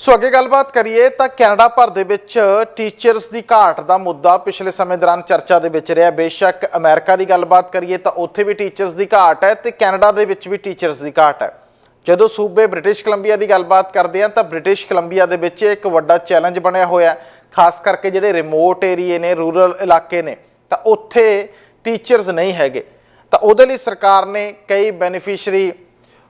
ਸੋ ਅੱਗੇ ਗੱਲਬਾਤ ਕਰੀਏ ਤਾਂ ਕੈਨੇਡਾ ਭਰ ਦੇ ਵਿੱਚ ਟੀਚਰਸ ਦੀ ਘਾਟ ਦਾ ਮੁੱਦਾ ਪਿਛਲੇ ਸਮੇਂ ਦੌਰਾਨ ਚਰਚਾ ਦੇ ਵਿੱਚ ਰਿਹਾ। ਬੇਸ਼ੱਕ ਅਮਰੀਕਾ ਦੀ ਗੱਲਬਾਤ ਕਰੀਏ ਤਾਂ ਉੱਥੇ ਵੀ ਟੀਚਰਸ ਦੀ ਘਾਟ ਹੈ ਤੇ ਕੈਨੇਡਾ ਦੇ ਵਿੱਚ ਵੀ ਟੀਚਰਸ ਦੀ ਘਾਟ ਹੈ। ਜਦੋਂ ਸੂਬੇ ਬ੍ਰਿਟਿਸ਼ ਕੋਲੰਬੀਆ ਦੀ ਗੱਲਬਾਤ ਕਰਦੇ ਹਾਂ ਤਾਂ ਬ੍ਰਿਟਿਸ਼ ਕੋਲੰਬੀਆ ਦੇ ਵਿੱਚ ਇੱਕ ਵੱਡਾ ਚੈਲੰਜ ਬਣਿਆ ਹੋਇਆ ਖਾਸ ਕਰਕੇ ਜਿਹੜੇ ਰਿਮੋਟ ਏਰੀਏ ਨੇ ਰੂਰਲ ਇਲਾਕੇ ਨੇ, ਤਾਂ ਉੱਥੇ ਟੀਚਰਸ ਨਹੀਂ ਹੈਗੇ। ਤਾਂ ਉਹਦੇ ਲਈ ਸਰਕਾਰ ਨੇ ਕਈ ਬੈਨੀਫੀਸ਼ਰੀ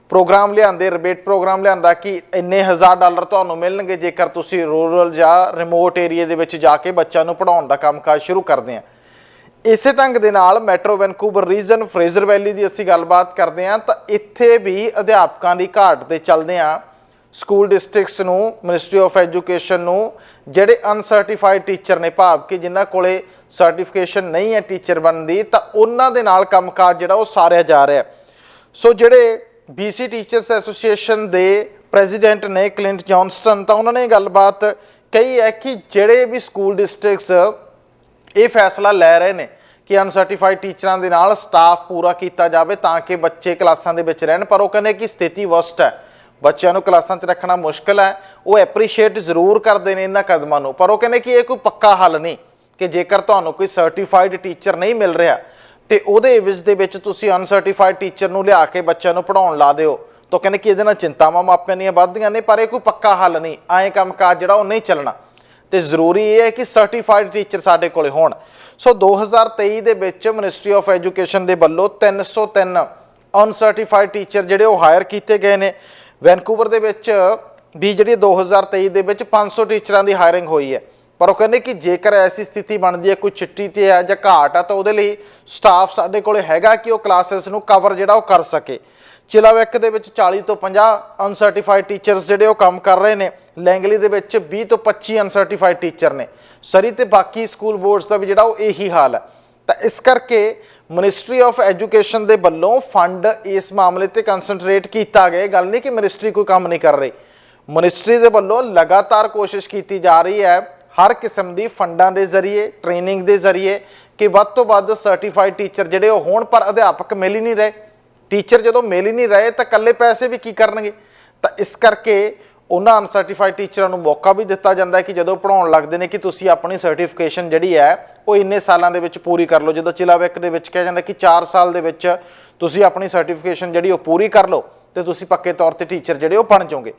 ਪ੍ਰੋਗਰਾਮ ਲਿਆਂਦੇ ਰਿਬੇਟ ਪ੍ਰੋਗਰਾਮ ਲਿਆਂਦਾ ਕਿ ਇੰਨੇ ਹਜ਼ਾਰ ਡਾਲਰ ਤੁਹਾਨੂੰ ਮਿਲਣਗੇ ਜੇਕਰ ਤੁਸੀਂ ਰੂਰਲ ਜਾਂ ਰਿਮੋਟ ਏਰੀਆ ਦੇ ਵਿੱਚ ਜਾ ਕੇ ਬੱਚਿਆਂ ਨੂੰ ਪੜਾਉਣ ਦਾ ਕੰਮਕਾਜ ਸ਼ੁਰੂ ਕਰਦੇ ਆ। ਇਸੇ ਢੰਗ ਦੇ ਨਾਲ metro Vancouver region Fraser Valley ਦੀ ਅਸੀਂ ਗੱਲਬਾਤ ਕਰਦੇ ਆ ਤਾਂ ਇੱਥੇ ਵੀ ਅਧਿਆਪਕਾਂ ਦੀ ਘਾਟ ਦੇ ਚੱਲਦੇ ਆ ਸਕੂਲ ਡਿਸਟ੍ਰਿਕਟਸ ਨੂੰ ਮਿਨਿਸਟਰੀ ਆਫ ਐਜੂਕੇਸ਼ਨ ਨੂੰ, ਜਿਹੜੇ ਅਨਸਰਟੀਫਾਈਡ ਟੀਚਰ ਨੇ ਭਾਵ ਕਿ ਜਿਨ੍ਹਾਂ ਕੋਲੇ ਸਰਟੀਫਿਕੇਸ਼ਨ ਨਹੀਂ ਹੈ ਟੀਚਰ ਬਣਨ ਦੀ, ਤਾਂ ਉਹਨਾਂ ਦੇ ਨਾਲ ਕੰਮਕਾਜ ਜਿਹੜਾ ਉਹ ਸਾਰਿਆ ਜਾ ਰਿਹਾ ਸੋ ਜਿਹੜੇ BC ਟੀਚਰਸ ਐਸੋਸੀਏਸ਼ਨ ਦੇ ਪ੍ਰੈਜ਼ੀਡੈਂਟ ਨੇ ਕਲਿੰਟ ਜੌਨਸਟਨ ਤਾਂ ਉਹਨਾਂ ਨੇ ਗੱਲਬਾਤ ਕਹੀ ਹੈ ਕਿ ਜਿਹੜੇ ਵੀ ਸਕੂਲ ਡਿਸਟ੍ਰਿਕਟਸ ਇਹ ਫੈਸਲਾ ਲੈ ਰਹੇ ਨੇ ਕਿ ਅਨਸਰਟੀਫਾਈਡ ਟੀਚਰਾਂ ਦੇ ਨਾਲ ਸਟਾਫ ਪੂਰਾ ਕੀਤਾ ਜਾਵੇ ਤਾਂ ਕਿ ਬੱਚੇ ਕਲਾਸਾਂ ਦੇ ਵਿੱਚ ਰਹਿਣ, ਪਰ ਉਹ ਕਹਿੰਦੇ ਕਿ ਸਥਿਤੀ ਵਸਟ ਹੈ। ਬੱਚਿਆਂ ਨੂੰ ਕਲਾਸਾਂ 'ਚ ਰੱਖਣਾ ਮੁਸ਼ਕਲ ਹੈ, ਉਹ ਐਪਰੀਸ਼ੀਏਟ ਜ਼ਰੂਰ ਕਰਦੇ ਨੇ ਇਹਨਾਂ ਕਦਮਾਂ ਨੂੰ, ਪਰ ਉਹ ਕਹਿੰਦੇ ਕਿ ਇਹ ਕੋਈ ਪੱਕਾ ਹੱਲ ਨਹੀਂ ਕਿ ਜੇਕਰ ਤੁਹਾਨੂੰ ਕੋਈ ਸਰਟੀਫਾਈਡ ਟੀਚਰ ਨਹੀਂ ਮਿਲ ਰਿਹਾ ਤੇ ਉਹਦੇ ਇਵਜ਼ ਦੇ ਵਿੱਚ ਤੁਸੀਂ ਅਨਸਰਟੀਫਾਈਡ ਟੀਚਰ ਨੂੰ ਲਿਆ ਕੇ ਬੱਚਿਆਂ ਨੂੰ ਪੜਾਉਣ ਲਾ ਦਿਓ। ਤਾਂ ਕਹਿੰਦੇ ਕਿ ਇਹਦੇ ਨਾਲ ਚਿੰਤਾਵਾਂ ਮਾਪਿਆਂ ਦੀਆਂ ਵੱਧਦੀਆਂ ਨੇ, ਪਰ ਇਹ ਕੋਈ ਪੱਕਾ ਹੱਲ ਨਹੀਂ। ਐਂ ਕੰਮਕਾਜ ਜਿਹੜਾ ਉਹ ਨਹੀਂ ਚੱਲਣਾ। ਤੇ ਜ਼ਰੂਰੀ ਇਹ ਹੈ ਕਿ ਸਰਟੀਫਾਈਡ ਟੀਚਰ ਸਾਡੇ ਕੋਲੇ ਹੋਣ। ਸੋ 2023 ਦੇ ਵਿੱਚ ਮਿਨਿਸਟਰੀ ਆਫ ਐਜੂਕੇਸ਼ਨ ਦੇ ਵੱਲੋਂ 303 ਅਨਸਰਟੀਫਾਈਡ ਟੀਚਰ ਜਿਹੜੇ ਉਹ ਹਾਇਰ ਕੀਤੇ ਗਏ ਨੇ। ਵੈਨਕੂਵਰ ਦੇ ਵਿੱਚ ਵੀ ਜਿਹੜੀ 2023 ਦੇ ਵਿੱਚ 500 ਟੀਚਰਾਂ ਦੀ ਹਾਇਰਿੰਗ ਹੋਈ ਹੈ। ਪਰ ਉਹ ਕਹਿੰਦੇ ਕਿ ਜੇਕਰ ਐਸੀ ਸਥਿਤੀ ਬਣਦੀ ਹੈ, ਕੋਈ ਚਿੱਟੀ ਤੇ ਹੈ ਜਾਂ ਘਾਟ ਹੈ ਤਾਂ ਉਹਦੇ ਲਈ ਸਟਾਫ ਸਾਡੇ ਕੋਲੇ ਹੈਗਾ ਕਿ ਉਹ ਕਲਾਸਿਸ ਨੂੰ ਕਵਰ ਜਿਹੜਾ ਉਹ ਕਰ ਸਕੇ। ਚਿਲਾਵੈਕ ਦੇ ਵਿੱਚ 40 ਤੋਂ 50 ਅਨਸਰਟੀਫਾਈਡ ਟੀਚਰਸ ਜਿਹੜੇ ਉਹ ਕੰਮ ਕਰ ਰਹੇ ਨੇ। ਲੈਂਗਲੀ ਦੇ ਵਿੱਚ 20 ਤੋਂ 25 ਅਨਸਰਟੀਫਾਈਡ ਟੀਚਰ ਨੇ। ਸਰੀ ਤੇ ਬਾਕੀ ਸਕੂਲ ਬੋਰਡਸ ਦਾ ਵੀ ਜਿਹੜਾ ਉਹ ਇਹੀ ਹਾਲ ਹੈ। ਤਾਂ ਇਸ ਕਰਕੇ ਮਿਨਿਸਟਰੀ ਆਫ ਐਜੂਕੇਸ਼ਨ ਦੇ ਵੱਲੋਂ ਫੰਡ ਇਸ ਮਾਮਲੇ ਤੇ ਕਨਸੈਂਟਰੇਟ ਕੀਤਾ ਗਿਆ। ਗੱਲ ਨਹੀਂ ਕਿ ਮਿਨਿਸਟਰੀ ਕੋਈ ਕੰਮ ਨਹੀਂ ਕਰ ਰਹੀ। ਮਿਨਿਸਟਰੀ ਦੇ ਵੱਲੋਂ ਲਗਾਤਾਰ ਕੋਸ਼ਿਸ਼ ਕੀਤੀ ਜਾ ਰਹੀ ਹੈ ਹਰ ਕਿਸਮ ਦੀ ਫੰਡਾਂ ਦੇ ਜ਼ਰੀਏ ਟ੍ਰੇਨਿੰਗ ਦੇ ਜ਼ਰੀਏ ਕਿ ਵੱਧ ਤੋਂ ਵੱਧ ਸਰਟੀਫਾਈਡ ਟੀਚਰ ਜਿਹੜੇ ਉਹ ਹੋਣ, ਪਰ ਅਧਿਆਪਕ ਮਿਲ ਹੀ ਨਹੀਂ ਰਹੇ। ਟੀਚਰ ਜਦੋਂ ਮਿਲ ਹੀ ਨਹੀਂ ਰਹੇ ਤਾਂ ਇਕੱਲੇ ਪੈਸੇ ਵੀ ਕੀ ਕਰਨਗੇ? ਤਾਂ ਇਸ ਕਰਕੇ ਉਹਨਾਂ ਅਨਸਰਟੀਫਾਈਡ ਟੀਚਰਾਂ ਨੂੰ ਮੌਕਾ ਵੀ ਦਿੱਤਾ ਜਾਂਦਾ ਹੈ ਕਿ ਜਦੋਂ ਪੜਾਉਣ ਲੱਗਦੇ ਨੇ ਕਿ ਤੁਸੀਂ ਆਪਣੀ ਸਰਟੀਫਿਕੇਸ਼ਨ ਜਿਹੜੀ ਹੈ, ਉਹ ਇੰਨੇ ਸਾਲਾਂ ਦੇ ਵਿੱਚ ਪੂਰੀ ਕਰ ਲਓ। ਜਦੋਂ ਚਿਲਾਵਿਕ ਦੇ ਵਿੱਚ ਕਿਹਾ ਜਾਂਦਾ ਕਿ 4 ਸਾਲ ਦੇ ਵਿੱਚ ਤੁਸੀਂ ਆਪਣੀ ਸਰਟੀਫਿਕੇਸ਼ਨ ਜਿਹੜੀ ਉਹ ਪੂਰੀ ਕਰ ਲਓ ਤੇ ਤੁਸੀਂ ਪੱਕੇ ਤੌਰ ਤੇ ਟੀਚਰ ਜਿਹੜੇ ਉਹ ਬਣ ਜਾਓਗੇ।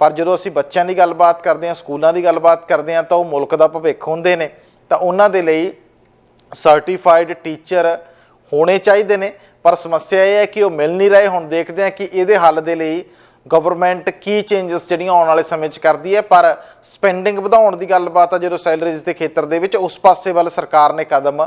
ਪਰ ਜਦੋਂ ਅਸੀਂ ਬੱਚਿਆਂ ਦੀ ਗੱਲਬਾਤ ਕਰਦੇ ਹਾਂ, ਸਕੂਲਾਂ ਦੀ ਗੱਲਬਾਤ ਕਰਦੇ ਹਾਂ, ਤਾਂ ਉਹ ਮੁਲਕ ਦਾ ਭਵਿੱਖ ਹੁੰਦੇ ਨੇ। ਤਾਂ ਉਹਨਾਂ ਦੇ ਲਈ ਸਰਟੀਫਾਈਡ ਟੀਚਰ ਹੋਣੇ ਚਾਹੀਦੇ ਨੇ। ਪਰ ਸਮੱਸਿਆ ਇਹ ਹੈ ਕਿ ਉਹ ਮਿਲ ਨਹੀਂ ਰਹੇ। ਹੁਣ ਦੇਖਦੇ ਹਾਂ ਕਿ ਇਹਦੇ ਹੱਲ ਦੇ ਲਈ ਗਵਰਨਮੈਂਟ ਕੀ ਚੇਂਜਸ ਜਿਹੜੀਆਂ ਆਉਣ ਵਾਲੇ ਸਮੇਂ 'ਚ ਕਰਦੀ ਹੈ। ਪਰ ਸਪੈਂਡਿੰਗ ਵਧਾਉਣ ਦੀ ਗੱਲਬਾਤ ਆ, ਜਦੋਂ ਸੈਲਰੀਜ਼ ਦੇ ਖੇਤਰ ਦੇ ਵਿੱਚ, ਉਸ ਪਾਸੇ ਵੱਲ ਸਰਕਾਰ ਨੇ ਕਦਮ